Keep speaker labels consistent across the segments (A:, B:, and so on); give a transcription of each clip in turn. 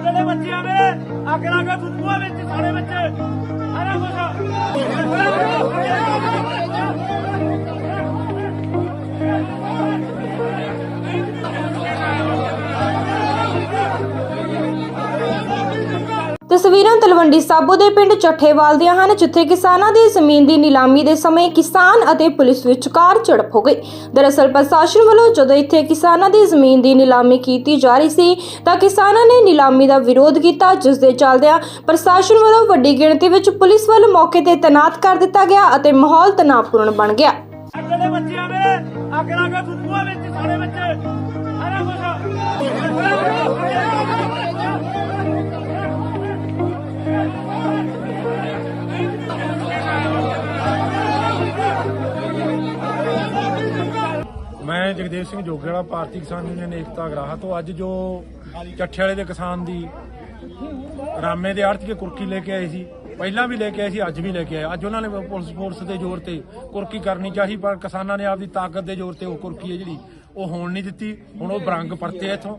A: ਅੱਗੇ ਦੇ ਬੱਚਿਆਂ ਦੇ। ਅੱਗ ਲਾ ਕੇ ਫੁੱਟੂਆਂ ਵਿੱਚ ਸਾਡੇ ਬੱਚੇ ਸਾਰਾ
B: ਤਸਵੀਰਾਂ ਤਲਵੰਡੀ ਸਾਬੋ ਦੇ ਪਿੰਡ ਚੱਠੇਵਾਲ ਦੀਆਂ ਹਨ, ਜਿੱਥੇ ਕਿਸਾਨਾਂ ਦੀ ਜ਼ਮੀਨ ਦੀ ਨਿਲਾਮੀ ਦੇ ਸਮੇਂ ਕਿਸਾਨ ਅਤੇ ਪੁਲਿਸ ਵਿਚਕਾਰ ਝੜਪ ਹੋ ਗਈ। ਦਰਅਸਲ ਪ੍ਰਸ਼ਾਸਨ ਵੱਲੋਂ ਜਦੋਂ ਇੱਥੇ ਕਿਸਾਨਾਂ ਦੀ ਜ਼ਮੀਨ ਦੀ ਨਿਲਾਮੀ ਕੀਤੀ ਜਾ ਰਹੀ ਸੀ, ਤਾਂ ਕਿਸਾਨਾਂ ਨੇ ਨਿਲਾਮੀ ਦਾ ਵਿਰੋਧ ਕੀਤਾ, ਜਿਸ ਦੇ ਚੱਲਦਿਆਂ ਪ੍ਰਸ਼ਾਸਨ ਵੱਲੋਂ ਵੱਡੀ ਗਿਣਤੀ ਵਿੱਚ ਪੁਲਿਸ ਵੱਲ ਮੌਕੇ ਤੇ ਤੈਨਾਤ ਕਰ ਦਿੱਤਾ ਗਿਆ ਅਤੇ ਮਾਹੌਲ ਤਣਾਅਪੂਰਨ ਬਣ ਗਿਆ।
A: ਅੱਗੇ ਬੱਚਿਆਂ ਦੇ ਅੱਗ ਲਾ ਵਿੱਚ, ਸਾਡੇ ਬੱਚੇ
C: ਜਗਦੇਵ ਸਿੰਘ ਜੋਗੇਵਾਲਾ ਭਾਰਤੀ ਕਿਸਾਨ ਯੂਨੀਅਨ ਏਕਤਾ ਅਗਰਾਹਾ ਤੋਂ ਅੱਜ ਜੋ ਚੱਠੇ ਵਾਲੇ ਦੇ ਕਿਸਾਨ ਦੀ ਰਾਮੇ ਦੇ ਆੜਤੀਏ ਕੁਰਕੀ ਲੈ ਕੇ ਆਏ ਸੀ, ਪਹਿਲਾਂ ਵੀ ਲੈ ਕੇ ਆਏ ਸੀ, ਅੱਜ ਵੀ ਲੈ ਕੇ ਆਏ। ਅੱਜ ਉਹਨਾਂ ਨੇ ਪੁਲਿਸ ਫੋਰਸ ਦੇ ਜ਼ੋਰ ਤੇ ਕੁਰਕੀ ਕਰਨੀ ਚਾਹੀ, ਪਰ ਕਿਸਾਨਾਂ ਨੇ ਆਪਦੀ ਤਾਕਤ ਦੇ ਜ਼ੋਰ ਤੇ ਉਹ ਕੁਰਕੀ ਹੈ ਜਿਹੜੀ, ਉਹ ਹੋਣ ਨਹੀਂ ਦਿੱਤੀ। ਹੁਣ ਉਹ ਬਰੰਗ ਪਰਤੇ ਇੱਥੋਂ।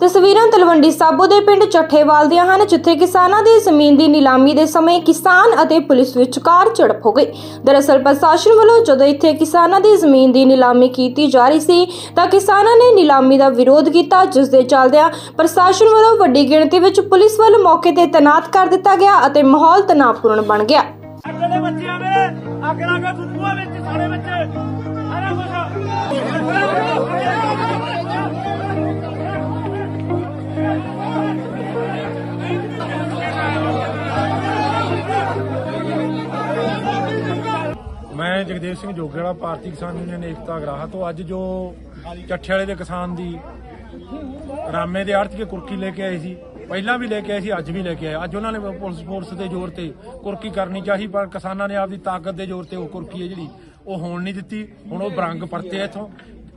B: ਤਸਵੀਰਾਂ ਤਲਵੰਡੀ ਸਾਬੋ ਦੇ ਪਿੰਡ ਚੱਠੇਵਾਲ ਦੀਆਂ ਹਨ, ਜਿੱਥੇ ਕਿਸਾਨਾਂ ਦੀ ਜ਼ਮੀਨ ਦੀ ਨਿਲਾਮੀ ਦੇ ਸਮੇਂ ਕਿਸਾਨ ਅਤੇ ਪੁਲਿਸ ਵਿਚਕਾਰ ਝੜਪ ਹੋ ਗਈ। ਦਰਅਸਲ ਪ੍ਰਸ਼ਾਸਨ ਵੱਲੋਂ ਜਦੋਂ ਇੱਥੇ ਕਿਸਾਨਾਂ ਦੀ ਜ਼ਮੀਨ ਦੀ ਨਿਲਾਮੀ ਕੀਤੀ ਜਾ ਰਹੀ ਸੀ, ਤਾਂ ਕਿਸਾਨਾਂ ਨੇ ਨਿਲਾਮੀ ਦਾ ਵਿਰੋਧ ਕੀਤਾ, ਜਿਸ ਦੇ ਚੱਲਦਿਆਂ ਪ੍ਰਸ਼ਾਸਨ ਵੱਲੋਂ ਵੱਡੀ ਗਿਣਤੀ ਵਿੱਚ ਪੁਲਿਸ ਵੱਲ ਮੌਕੇ ਤੇ ਤੈਨਾਤ ਕਰ ਦਿੱਤਾ ਗਿਆ ਅਤੇ ਮਾਹੌਲ ਤਣਾਅਪੂਰਨ ਬਣ ਗਿਆ।
A: ਅੱਗੇ ਦੇ ਬੱਚਿਆਂ ਦੇ ਅੱਗ ਲਾ ਵਿੱਚ, ਸਾਡੇ ਬੱਚੇ
C: ਮੈਂ ਸਿੰਘ ਜੋਗੇਵਾਲਾ ਭਾਰਤੀ ਕਿਸਾਨ ਯੂਨੀਅਨ ਏਕਤਾ ਅਗਰਾਹਾ ਤੋਂ ਅੱਜ ਜੋ ਚੱਠੇ ਵਾਲੇ ਦੇ ਕਿਸਾਨ ਦੀ ਰਾਮੇ ਦੇ ਆੜਤੀਏ ਕੁਰਕੀ ਲੈ ਕੇ ਆਏ ਸੀ, ਪਹਿਲਾਂ ਵੀ ਲੈ ਕੇ ਆਏ ਸੀ, ਅੱਜ ਵੀ ਲੈ ਕੇ ਆਏ। ਅੱਜ ਉਹਨਾਂ ਨੇ ਪੁਲਿਸ ਫੋਰਸ ਦੇ ਜ਼ੋਰ ਤੇ ਕੁਰਕੀ ਕਰਨੀ ਚਾਹੀ, ਪਰ ਕਿਸਾਨਾਂ ਨੇ ਆਪਦੀ ਤਾਕਤ ਦੇ ਜ਼ੋਰ ਤੇ ਉਹ ਕੁਰਕੀ ਹੈ ਜਿਹੜੀ, ਉਹ ਹੋਣ ਨਹੀਂ ਦਿੱਤੀ। ਹੁਣ ਉਹ ਬਰੰਗ ਪਰਤੇ ਆ ਇੱਥੋਂ।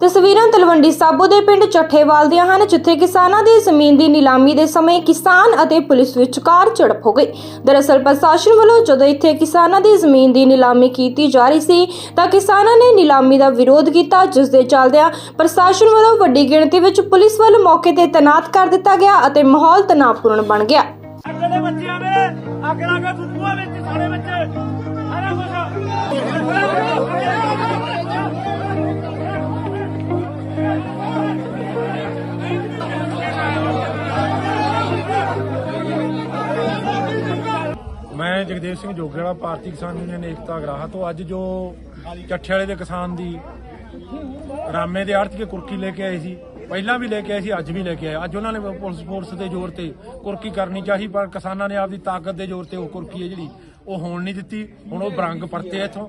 B: ਤਸਵੀਰਾਂ ਤਲਵੰਡੀ ਸਾਬੋ ਦੇ ਪਿੰਡ ਚੱਠੇਵਾਲ ਦੀਆਂ ਹਨ, ਜਿੱਥੇ ਕਿਸਾਨਾਂ ਦੀ ਜ਼ਮੀਨ ਦੀ ਨਿਲਾਮੀ ਦੇ ਸਮੇਂ ਕਿਸਾਨ ਅਤੇ ਪੁਲਿਸ ਵਿਚਕਾਰ ਝੜਪ ਹੋ ਗਈ। ਦਰਅਸਲ ਪ੍ਰਸ਼ਾਸਨ ਵੱਲੋਂ ਜਦੋਂ ਇੱਥੇ ਕਿਸਾਨਾਂ ਦੀ ਜ਼ਮੀਨ ਦੀ ਨਿਲਾਮੀ ਕੀਤੀ ਜਾ ਰਹੀ ਸੀ, ਤਾਂ ਕਿਸਾਨਾਂ ਨੇ ਨਿਲਾਮੀ ਦਾ ਵਿਰੋਧ ਕੀਤਾ, ਜਿਸ ਦੇ ਚੱਲਦਿਆਂ ਪ੍ਰਸ਼ਾਸਨ ਵੱਲੋਂ ਵੱਡੀ ਗਿਣਤੀ ਵਿੱਚ ਪੁਲਿਸ ਵੱਲ ਮੌਕੇ ਤੇ ਤੈਨਾਤ ਕਰ ਦਿੱਤਾ ਗਿਆ ਅਤੇ ਮਾਹੌਲ ਤਣਾਅਪੂਰਨ ਬਣ ਗਿਆ।
A: ਅੱਗੇ ਦੇ ਬੱਚਿਆਂ ਦੇ ਅੱਗ ਲਾ ਕੇ ਫੁੱਟੂਆਂ ਵਿੱਚ, ਸਾਡੇ ਬੱਚੇ, ਸਾਰਾ
C: ਮੈਂ ਜਗਦੇਵ ਸਿੰਘ ਜੋਗੇਵਾਲਾ, ਭਾਰਤੀ ਕਿਸਾਨ ਯੂਨੀਅਨ ਏਕਤਾ ਅਗਰਾਹਾ ਤੋਂ ਅੱਜ ਜੋ ਚੱਠੇ ਵਾਲੇ ਦੇ ਕਿਸਾਨ ਦੀ ਰਾਮੇ ਦੇ ਆੜਤੀਏ ਕੁਰਕੀ ਲੈ ਕੇ ਆਏ ਸੀ, ਪਹਿਲਾਂ ਵੀ ਲੈ ਕੇ ਆਏ ਸੀ, ਅੱਜ ਵੀ ਲੈ ਕੇ ਆਏ। ਅੱਜ ਉਹਨਾਂ ਨੇ ਪੁਲਿਸ ਫੋਰਸ ਦੇ ਜ਼ੋਰ ਤੇ ਕੁਰਕੀ ਕਰਨੀ ਚਾਹੀ, ਪਰ ਕਿਸਾਨਾਂ ਨੇ ਆਪਦੀ ਤਾਕਤ ਦੇ ਜ਼ੋਰ ਤੇ ਉਹ ਕੁਰਕੀ ਹੈ ਜਿਹੜੀ, ਉਹ ਹੋਣ ਨਹੀਂ ਦਿੱਤੀ। ਹੁਣ ਉਹ ਬਰੰਗ ਪਰਤੇ ਆ ਇੱਥੋਂ।